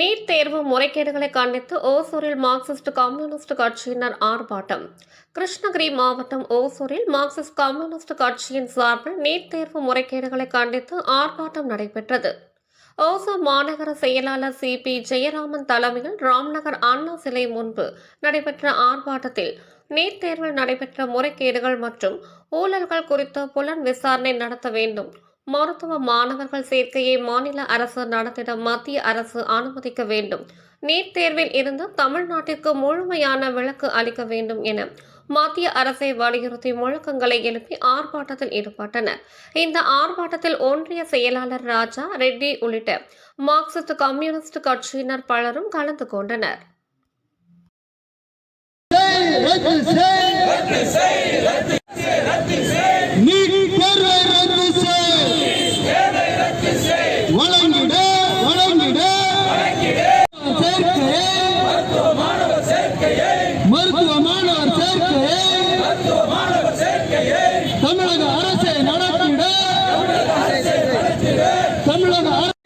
NEET தேர்வு முறைகேடுகளை கண்டித்து ஓசூரில் மார்க்சிஸ்ட் கம்யூனிஸ்ட் கட்சியினர் ஆர்ப்பாட்டம். கிருஷ்ணகிரி மாவட்டம் ஓசூரில் மார்க்சிஸ்ட் கம்யூனிஸ்ட் கட்சியின் சார்பில் நீட் தேர்வு முறைகேடுகளை கண்டித்து ஆர்ப்பாட்டம் நடைபெற்றது. ஓசூர் மாநகர செயலாளர் சி. பி. ஜெயராமன் தலைமையில் ராம்நகர் அண்ணா சிலை முன்பு நடைபெற்ற ஆர்ப்பாட்டத்தில் நீட் தேர்வில் நடைபெற்ற முறைகேடுகள் மற்றும் ஊழல்கள் குறித்து புலன் விசாரணை நடத்த வேண்டும். மருத்துவ மாணவர்கள் சேர்க்கையை மாநில அரசு நடத்திட மத்திய அரசு அனுமதிக்க வேண்டும். நீட் தேர்வில் இருந்து தமிழ்நாட்டிற்கு முழுமையான விலக்கு அளிக்க வேண்டும் என மத்திய அரசை வலியுறுத்தி முழக்கங்களை எழுப்பி ஆர்ப்பாட்டத்தில் ஈடுபட்டனர். இந்த ஆர்ப்பாட்டத்தில் ஒன்றிய செயலாளர் ராஜா ரெட்டி உள்ளிட்ட மார்க்சிஸ்ட் கம்யூனிஸ்ட் கட்சியினர் பலரும் கலந்து கொண்டனர். தமிழக